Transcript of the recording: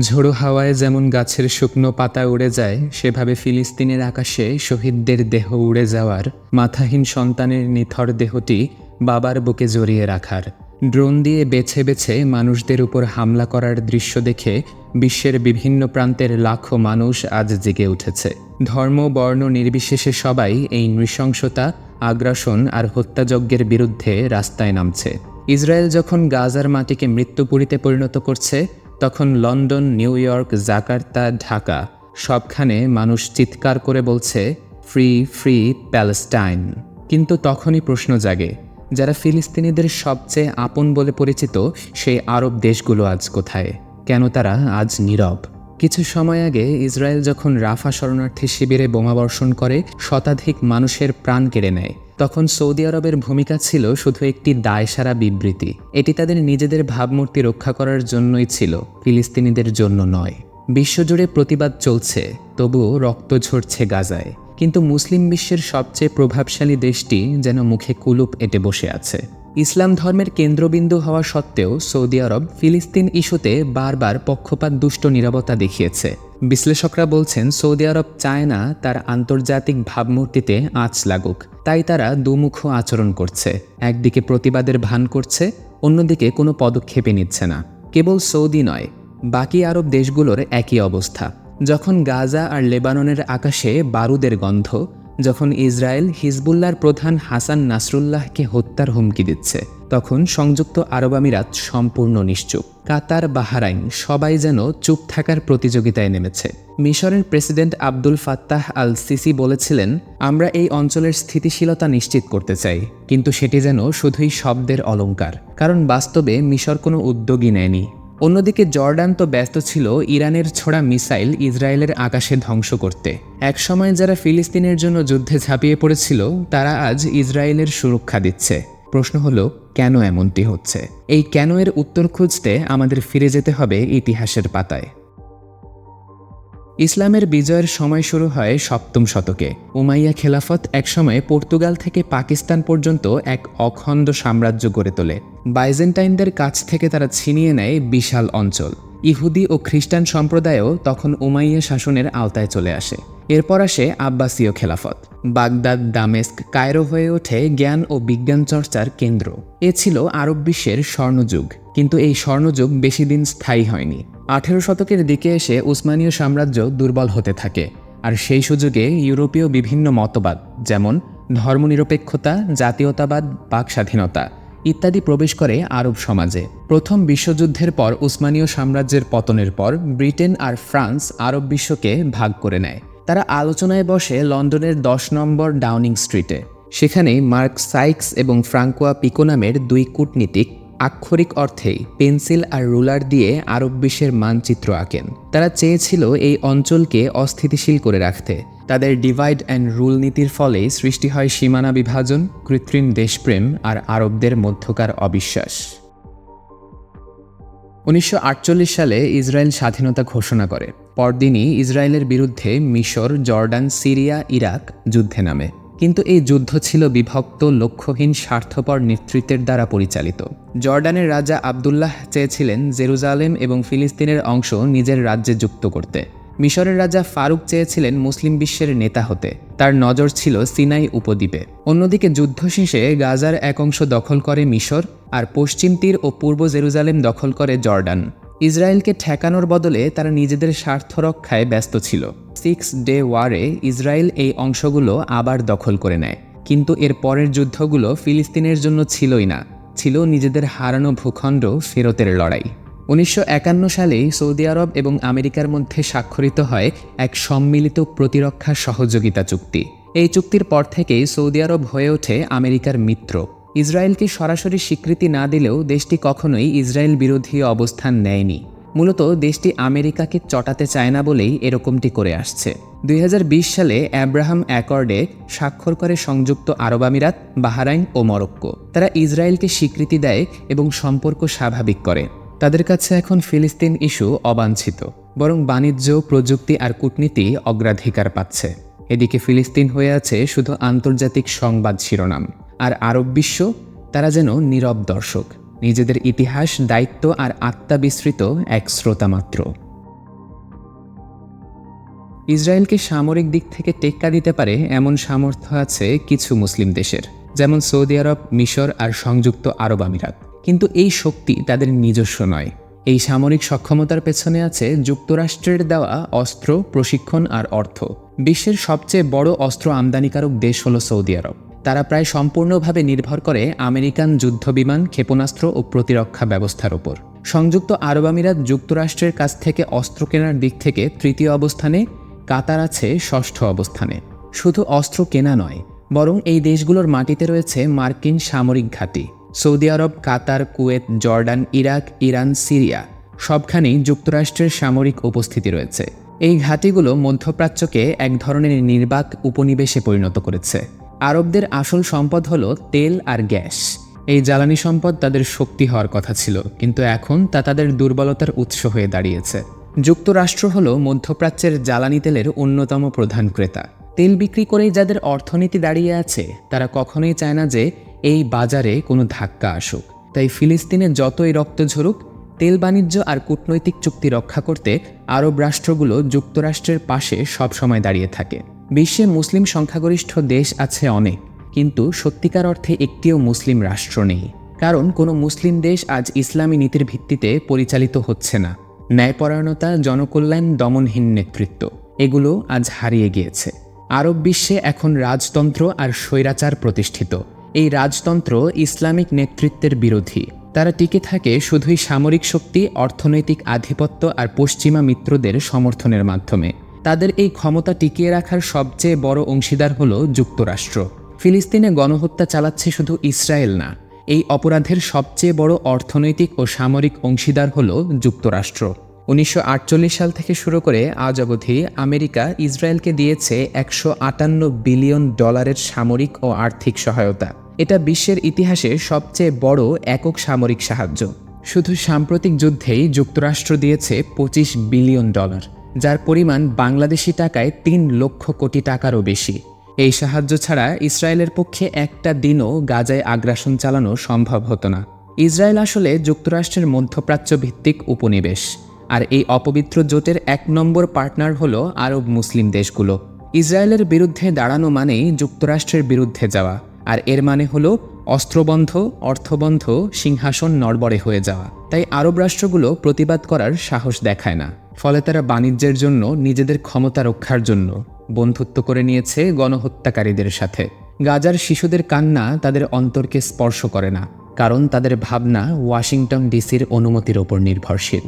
ঝোড়ো হাওয়ায় যেমন গাছের শুকনো পাতা উড়ে যায়, সেভাবে ফিলিস্তিনের আকাশে শহীদদের দেহ উড়ে যাওয়ার, মাথাহীন সন্তানের নিথর দেহটি বাবার বুকে জড়িয়ে রাখার। ড্রোন দিয়ে বেছে বেছে মানুষদের উপর হামলা করার দৃশ্য দেখে বিশ্বের বিভিন্ন প্রান্তের লাখো মানুষ আজ জেগে উঠেছে। ধর্ম, বর্ণ নির্বিশেষে সবাই এই নৃশংসতা, আগ্রাসন আর হত্যাযজ্ঞের বিরুদ্ধে রাস্তায় নামছে। ইসরায়েল যখন গাজার মাটিকে মৃত্যুপুরীতে পরিণত করছে তখন London, New York, Jakarta, Dhaka সবখানে মানুষ চিৎকার করে বলছে, ফ্রি ফ্রি, প্যালেস্টাইন। কিন্তু তখনই প্রশ্ন জাগে, যারা ফিলিস্তিনিদের সবচেয়ে আপন বলে পরিচিত সেই আরব দেশগুলো আজ কোথায়? কেন তারা আজ নীরব? কিছু সময় আগে ইসরায়েল যখন রাফা শরণার্থী শিবিরে বোমাবর্ষণ করে, শতাধিক মানুষের প্রাণ কেড়ে নেয়। তখন সৌদি আরবের ভূমিকা ছিল শুধু একটি দায়সারা বিবৃতি। এটি তাদের নিজেদের ভাবমূর্তি রক্ষা করার জন্যই ছিল, ফিলিস্তিনিদের জন্য নয়। বিশ্বজুড়ে প্রতিবাদ চলছে, তবুও রক্ত ঝরছে গাজায়। কিন্তু মুসলিম বিশ্বের সবচেয়ে প্রভাবশালী দেশটি যেন মুখে কুলুপ এটে বসে আছে। ইসলাম ধর্মের কেন্দ্রবিন্দু হওয়া সত্ত্বেও সৌদি আরব ফিলিস্তিন ইস্যুতে বারবার পক্ষপাত, দুষ্ট নিরাপত্তা দেখিয়েছে। বিশ্লেষকরা বলছেন, সৌদি আরব চায় না তার আন্তর্জাতিক ভাবমূর্তিতে আঁচ লাগুক। তাই তারা দুমুখ আচরণ করছে। একদিকে প্রতিবাদের ভান করছে, অন্যদিকে কোনো পদক্ষেপে নিচ্ছে না। কেবল সৌদি নয়, বাকি আরব দেশগুলোর একই অবস্থা। যখন গাজা আর লেবাননের আকাশে বারুদের গন্ধ যখন ইসরায়েল হিজবুল্লার প্রধান হাসান নাসরুল্লাহকে হত্যার হুমকি দিচ্ছে, তখন সংযুক্ত আরব আমিরাত সম্পূর্ণ নিশ্চুপ। কাতার, বাহারাইন সবাই যেন চুপ থাকার প্রতিযোগিতায় নেমেছে। মিশরের president Abdul Fattah al Sisi বলেছিলেন, আমরা এই অঞ্চলের স্থিতিশীলতা নিশ্চিত করতে চাই, কিন্তু সেটি যেন শুধুই শব্দের অলঙ্কার কারণ বাস্তবে মিশর কোনো উদ্যোগই নেয়নি। অন্যদিকে জর্ডান তো ব্যস্ত ছিল ইরানের ছোড়া মিসাইল ইসরায়েলের আকাশে ধ্বংস করতে। একসময় যারা ফিলিস্তিনের জন্য যুদ্ধে ঝাঁপিয়ে পড়েছিল, তারা আজ ইসরায়েলের সুরক্ষা দিচ্ছে। প্রশ্ন হলো, কেন এমনটি হচ্ছে? এই কেন এর উত্তর খুঁজতে আমাদের ফিরে যেতে হবে ইতিহাসের পাতায়। ইসলামের বিজয়ের সময় শুরু হয় সপ্তম শতকে। উমাইয়া খেলাফত একসময় পর্তুগাল থেকে পাকিস্তান পর্যন্ত এক অখণ্ড সাম্রাজ্য গড়ে তোলে। বাইজেন্টাইনদের কাছ থেকে তারা ছিনিয়ে নেয় বিশাল অঞ্চল। ইহুদি ও খ্রিস্টান সম্প্রদায়ও তখন উমাইয়া শাসনের আওতায় চলে আসে। এরপর আসে আব্বাসীয় খেলাফত। বাগদাদ, দামেস্ক, কায়রো হয়ে ওঠে জ্ঞান ও বিজ্ঞান চর্চার কেন্দ্র। এ ছিল আরব বিশ্বের স্বর্ণযুগ। কিন্তু এই স্বর্ণযুগ বেশি দিন স্থায়ী হয়নি। আঠেরো শতকের দিকে এসে উসমানীয় সাম্রাজ্য দুর্বল হতে থাকে। আর সেই সুযোগে ইউরোপীয় বিভিন্ন মতবাদ, যেমন ধর্মনিরপেক্ষতা, জাতীয়তাবাদ বাক স্বাধীনতা ইত্যাদি প্রবেশ করে আরব সমাজে। প্রথম বিশ্বযুদ্ধের পর উসমানীয় সাম্রাজ্যের পতনের পর ব্রিটেন আর ফ্রান্স আরব বিশ্বকে ভাগ করে নেয়। তারা আলোচনায় বসে লন্ডনের দশ নম্বর ডাউনিং স্ট্রিটে। সেখানে মার্ক সাইক্স এবং ফ্রাঙ্কোয়া পিকো নামের দুই কূটনীতিক আক্ষরিক অর্থেই পেন্সিল আর রুলার দিয়ে আরব বিশ্বের মানচিত্র আঁকেন। তারা চেয়েছিল এই অঞ্চলকে অস্থিতিশীল করে রাখতে। তাদের ডিভাইড অ্যান্ড রুল নীতির ফলেই সৃষ্টি হয় সীমানা বিভাজন, কৃত্রিম দেশপ্রেম আর আরবদের মধ্যকার অবিশ্বাস। উনিশশো আটচল্লিশ সালে ইসরায়েল স্বাধীনতা ঘোষণা করে। পরদিনই ইসরায়েলের বিরুদ্ধে মিশর, জর্ডান, সিরিয়া, ইরাক যুদ্ধে নামে। কিন্তু এই যুদ্ধ ছিল বিভক্ত, লক্ষ্যহীন, স্বার্থপর নেতৃত্বের দ্বারা পরিচালিত। জর্ডানের রাজা আবদুল্লাহ চেয়েছিলেন জেরুজালেম এবং ফিলিস্তিনের অংশ নিজের রাজ্যে যুক্ত করতে। মিশরের রাজা ফারুক চেয়েছিলেন মুসলিম বিশ্বের নেতা হতে। তার নজর ছিল সিনাই উপদ্বীপে। অন্যদিকে যুদ্ধ শেষে গাজার এক অংশ দখল করে মিশর আর পশ্চিম তীর ও পূর্ব জেরুজালেম দখল করে জর্ডান। ইসরায়েলকে ঠেকানোর বদলে তারা নিজেদের স্বার্থ রক্ষায় ব্যস্ত ছিল। সিক্স ডে ওয়ারে ইসরায়েল এই অংশগুলো আবার দখল করে নেয়। কিন্তু এর পরের যুদ্ধগুলো ফিলিস্তিনের জন্য ছিলই না, ছিল নিজেদের হারানো ভূখণ্ড ফেরতের লড়াই। উনিশশো সালেই সৌদি আরব এবং আমেরিকার মধ্যে স্বাক্ষরিত হয় এক সম্মিলিত প্রতিরক্ষা সহযোগিতা চুক্তি। এই চুক্তির পর থেকেই সৌদি আরব হয়ে ওঠে আমেরিকার মিত্র। ইসরায়েলকে সরাসরি স্বীকৃতি না দিলেও দেশটি কখনোই ইসরায়েল বিরোধী অবস্থান নেয়নি। মূলত দেশটি আমেরিকাকে চটাতে চায় না বলেই এরকমটি করে আসছে। দুই হাজার বিশ সালে অ্যাব্রাহাম অ্যাকর্ডে স্বাক্ষর করে সংযুক্ত আরব আমিরাত, বাহারাইন ও মরক্কো। তারা ইসরায়েলকে স্বীকৃতি দেয় এবং সম্পর্ক স্বাভাবিক করে। তাদের কাছে এখন ফিলিস্তিন ইস্যু অবাঞ্ছিত, বরং বাণিজ্য, প্রযুক্তি আর কূটনীতি অগ্রাধিকার পাচ্ছে। এদিকে ফিলিস্তিন হয়ে আছে শুধু আন্তর্জাতিক সংবাদ শিরোনাম। আর আরব বিশ্ব, তারা যেন নীরব দর্শক, নিজেদের ইতিহাস, দায়িত্ব আর আত্মা বিস্তৃত এক শ্রোতা মাত্র। ইসরায়েলকে সামরিক দিক থেকে টেক্কা দিতে পারে এমন সামর্থ্য আছে কিছু মুসলিম দেশের, যেমন সৌদি আরব, মিশর আর সংযুক্ত আরব আমিরাত। কিন্তু এই শক্তি তাদের নিজস্ব নয়। এই সামরিক সক্ষমতার পেছনে আছে যুক্তরাষ্ট্রের দেওয়া অস্ত্র, প্রশিক্ষণ আর অর্থ। বিশ্বের সবচেয়ে বড় অস্ত্র আমদানিকারক দেশ হল সৌদি আরব। তারা প্রায় সম্পূর্ণভাবে নির্ভর করে আমেরিকান যুদ্ধবিমান, ক্ষেপণাস্ত্র ও প্রতিরক্ষা ব্যবস্থার ওপর। সংযুক্ত আরব আমিরাত যুক্তরাষ্ট্রের কাছ থেকে অস্ত্র কেনার দিক থেকে তৃতীয় অবস্থানে, কাতার আছে ষষ্ঠ অবস্থানে। শুধু অস্ত্র কেনা নয়, বরং এই দেশগুলোর মাটিতে রয়েছে মার্কিন সামরিক ঘাঁটি। Saudi Arab, Qatar, Kuwait, Jordan, Iraq, Iran, Syria সবখানেই যুক্তরাষ্ট্রের সামরিক উপস্থিতি রয়েছে। এই ঘাঁটিগুলো মধ্যপ্রাচ্যকে এক ধরনের নির্বাক উপনিবেশে পরিণত করেছে। আরবদের আসল সম্পদ হলো তেল আর গ্যাস। এই জ্বালানি সম্পদ তাদের শক্তি হওয়ার কথা ছিল, কিন্তু এখন তা তাদের দুর্বলতার উৎস হয়ে দাঁড়িয়েছে। যুক্তরাষ্ট্র হল মধ্যপ্রাচ্যের জ্বালানি তেলের অন্যতম প্রধান ক্রেতা। তেল বিক্রি করেই যাদের অর্থনীতি দাঁড়িয়ে আছে, তারা কখনোই চায় না যে এই বাজারে কোনো ধাক্কা আসুক। তাই ফিলিস্তিনে যতই রক্ত ঝরুক, তেল বাণিজ্য আর কূটনৈতিক চুক্তি রক্ষা করতে আরব রাষ্ট্রগুলো যুক্তরাষ্ট্রের পাশে সবসময় দাঁড়িয়ে থাকে। বিশ্বে মুসলিম সংখ্যাগরিষ্ঠ দেশ আছে অনেক, কিন্তু সত্যিকার অর্থে একটিও মুসলিম রাষ্ট্র নেই। কারণ কোনো মুসলিম দেশ আজ ইসলামী নীতির ভিত্তিতে পরিচালিত হচ্ছে না। ন্যায়পরায়ণতা, জনকল্যাণ, দমনহীন নেতৃত্ব, এগুলো আজ হারিয়ে গিয়েছে। আরব বিশ্বে এখন রাজতন্ত্র আর স্বৈরাচার প্রতিষ্ঠিত। এই রাজতন্ত্র ইসলামিক নেতৃত্বের বিরোধী। তারা টিকে থাকে শুধুই সামরিক শক্তি, অর্থনৈতিক আধিপত্য আর পশ্চিমা মিত্রদের সমর্থনের মাধ্যমে। তাদের এই ক্ষমতা টিকিয়ে রাখার সবচেয়ে বড় অংশীদার হল যুক্তরাষ্ট্র। ফিলিস্তিনে গণহত্যা চালাচ্ছে শুধু ইসরায়েল না, এই অপরাধের সবচেয়ে বড় অর্থনৈতিক ও সামরিক অংশীদার হল যুক্তরাষ্ট্র। উনিশশো আটচল্লিশ সাল থেকে শুরু করে আজ অবধি আমেরিকা ইসরায়েলকে দিয়েছে একশো আটান্ন বিলিয়ন ডলারের সামরিক ও আর্থিক সহায়তা। এটা বিশ্বের ইতিহাসে সবচেয়ে বড় একক সামরিক সাহায্য। শুধু সাম্প্রতিক যুদ্ধেই যুক্তরাষ্ট্র দিয়েছে পঁচিশ বিলিয়ন ডলার। যার পরিমাণ বাংলাদেশি টাকায় তিন লক্ষ কোটি টাকারও বেশি। এই সাহায্য ছাড়া ইসরায়েলের পক্ষে একটা দিনও গাজায় আগ্রাসন চালানো সম্ভব হতো না। ইসরায়েল আসলে যুক্তরাষ্ট্রের মধ্যপ্রাচ্য ভিত্তিক উপনিবেশ, আর এই অপবিত্র জোটের এক নম্বর পার্টনার হলো আরব মুসলিম দেশগুলো। ইসরায়েলের বিরুদ্ধে দাঁড়ানো মানেই যুক্তরাষ্ট্রের বিরুদ্ধে যাওয়া, আর এর মানে হলো অস্ত্রবন্ধ, অর্থবন্ধ, সিংহাসন নড়বড়ে হয়ে যাওয়া। তাই আরব রাষ্ট্রগুলো প্রতিবাদ করার সাহস দেখায় না। ফলে তারা বাণিজ্যের জন্য, নিজেদের ক্ষমতা রক্ষার জন্য বন্ধুত্ব করে নিয়েছে গণহত্যাকারীদের সাথে। গাজার শিশুদের কান্না তাদের অন্তরকে স্পর্শ করে না, কারণ তাদের ভাবনা ওয়াশিংটন ডিসির অনুমতির ওপর নির্ভরশীল।